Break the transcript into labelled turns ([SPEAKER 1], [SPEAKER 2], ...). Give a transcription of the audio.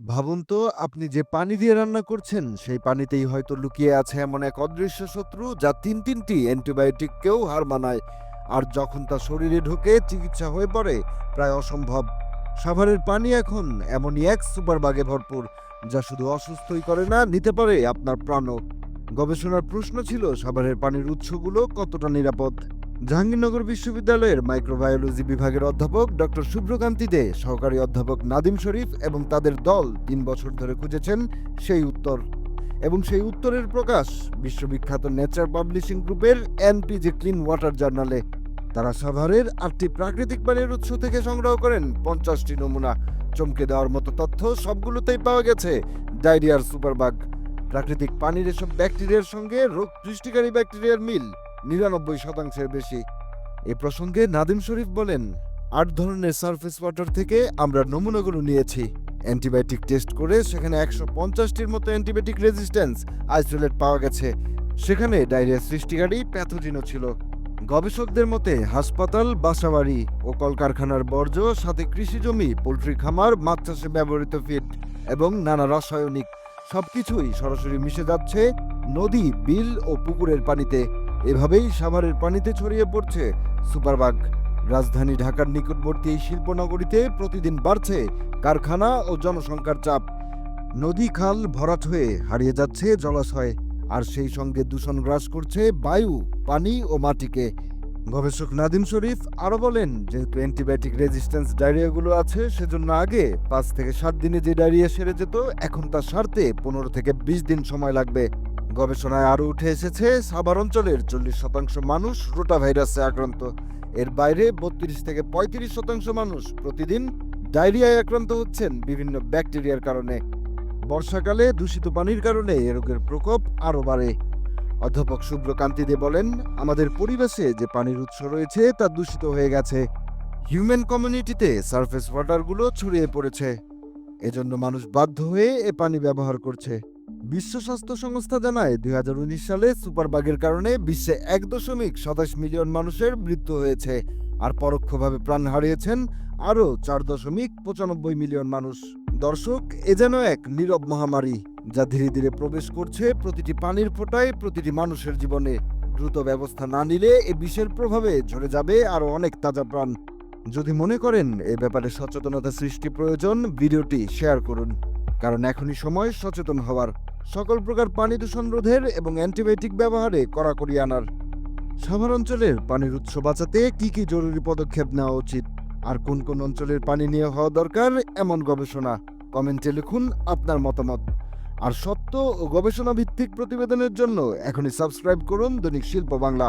[SPEAKER 1] ভাবুন তো, আপনি যে পানি দিয়ে রান্না করছেন, সেই পানিতেই হয়তো লুকিয়ে আছে এমন এক অদৃশ্য শত্রু যা তিন তিনটি অ্যান্টিবায়োটিককেও হার মানায়। আর যখন তা শরীরে ঢোকে, চিকিৎসা হয়ে পড়ে, প্রায় অসম্ভব। সাভারের পানি এখন এমনই এক সুপার বাগে ভরপুর, যা শুধু অসুস্থই করে না, নিতে পারে আপনার প্রাণও। গবেষণার প্রশ্ন ছিল, সাভারের পানির উৎসগুলো কতটা নিরাপদ? জাহাঙ্গীরনগর বিশ্ববিদ্যালয়ের মাইক্রোবায়োলজি বিভাগের অধ্যাপক ডক্টর শুভ্রকান্তি দে, সহকারী অধ্যাপক নাদিম শরীফ এবং তাদের দল তিন বছর ধরে খুঁজেছেন সেই উত্তর। এবং সেই উত্তরের প্রকাশ বিশ্ববিখ্যাত নেচার পাবলিশিং গ্রুপের এনপিজি ক্লিন ওয়াটার জার্নালে। তারা সাভারের আটটি প্রাকৃতিক পানির উৎস থেকে সংগ্রহ করেন পঞ্চাশটি নমুনা। চমকে দেওয়ার মতো তথ্য সবগুলোতেই পাওয়া গেছে ডায়রিয়ার সুপারবাগ। প্রাকৃতিক পানির এসব ব্যাকটেরিয়ার সঙ্গে রোগ সৃষ্টিকারী ব্যাকটেরিয়ার মিল। নিরানব্বই শতাংশের বেশি। এ প্রসঙ্গে নাদিম শরীফ বলেন, আট ধরনের সারফেস ওয়াটার থেকে আমরা নমুনাগুলো নিয়েছি। অ্যান্টিবায়োটিক টেস্ট করে সেখানে একশো পঞ্চাশটির মতো অ্যান্টিবায়োটিক রেজিস্ট্যান্স আইসোলেট পাওয়া গেছে। সেখানে ডায়রিয়া সৃষ্টিকারী প্যাথোজিনও ছিল। গবেষকদের মতে, হাসপাতাল, বাসাবাড়ি ও কলকারখানার বর্জ্য, সাথে কৃষি জমি, পোলট্রি খামার, মাছ চাষে ব্যবহৃত ফিড এবং নানা রাসায়নিক সবকিছুই সরাসরি মিশে যাচ্ছে নদী, বিল ও পুকুরের পানিতে। এভাবেই সাভারের পানিতে ছড়িয়ে পড়ছে সুপারবাগ। রাজধানী ঢাকার নিকটবর্তী এই শিল্পনগরীতে প্রতিদিন বাড়ছে কারখানা ও জনসংখ্যার চাপ। নদী খাল ভরাট হয়ে হারিয়ে যাচ্ছে জলাশয়, আর সেই সঙ্গে দূষণ গ্রাস করছে বায়ু, পানি ও মাটিকে। গবেষক নাদিম শরীফ আরও বলেন, যেহেতু অ্যান্টিবায়োটিক রেজিস্ট্যান্স ডায়রিয়াগুলো আছে, সেজন্য আগে পাঁচ থেকে সাত দিনে যে ডায়রিয়া সেরে যেত, এখন তা সারতে পনেরো থেকে বিশ দিন সময় লাগবে। গবেষণায় আরও উঠে এসেছে, সাভার অঞ্চলের চল্লিশ শতাংশ মানুষ রোটা ভাইরাসে আক্রান্ত। এর বাইরে বত্রিশ থেকে পঁয়ত্রিশ শতাংশ মানুষ প্রতিদিন ডায়রিয়ায় আক্রান্ত হচ্ছেন বিভিন্ন ব্যাকটেরিয়ার কারণে। বর্ষাকালে দূষিত পানির কারণে এ রোগের প্রকোপ আরও বাড়ে। অধ্যাপক শুভ্রকান্তি দে বলেন, আমাদের পরিবেশে যে পানির উৎস রয়েছে তা দূষিত হয়ে গেছে। হিউম্যান কমিউনিটিতে সারফেস ওয়াটারগুলো ছড়িয়ে পড়েছে। এজন্য মানুষ বাধ্য হয়ে এ পানি ব্যবহার করছে। বিশ্ব স্বাস্থ্য সংস্থা জানায়, দুই হাজার উনিশ সালে সুপারবাগের কারণে বিশ্বে এক দশমিক সাতাশ মিলিয়ন মানুষের মৃত্যু হয়েছে আর পরোক্ষভাবে প্রাণ হারিয়েছেন আরও চার দশমিক পঁচানব্বই মিলিয়ন মানুষ। দর্শক, এ যেন এক নীরব মহামারী যা ধীরে ধীরে প্রবেশ করছে প্রতিটি পানির ফোঁটায় প্রতিটি মানুষের জীবনে। দ্রুত ব্যবস্থা না নিলে এ বিষের প্রভাবে ঝরে যাবে আরও অনেক তাজা প্রাণ। যদি মনে করেন এ ব্যাপারে সচেতনতা সৃষ্টি প্রয়োজন, ভিডিওটি শেয়ার করুন, কারণ এখনই সময় সচেতন হওয়ার। সকল প্রকার পানি দূষণ রোধের এবং অ্যান্টিবায়োটিক ব্যবহারে কড়াকড়ি আনার। সাভার অঞ্চলের পানির উৎস বাঁচাতে কি কি জরুরি পদক্ষেপ নেওয়া উচিত? আর কোন কোন অঞ্চলের পানি নিয়ে হওয়া দরকার এমন গবেষণা? কমেন্টে লিখুন আপনার মতামত। আর সত্য ও গবেষণা ভিত্তিক প্রতিবেদনের জন্য এখনই সাবস্ক্রাইব করুন দৈনিক শিল্প বাংলা।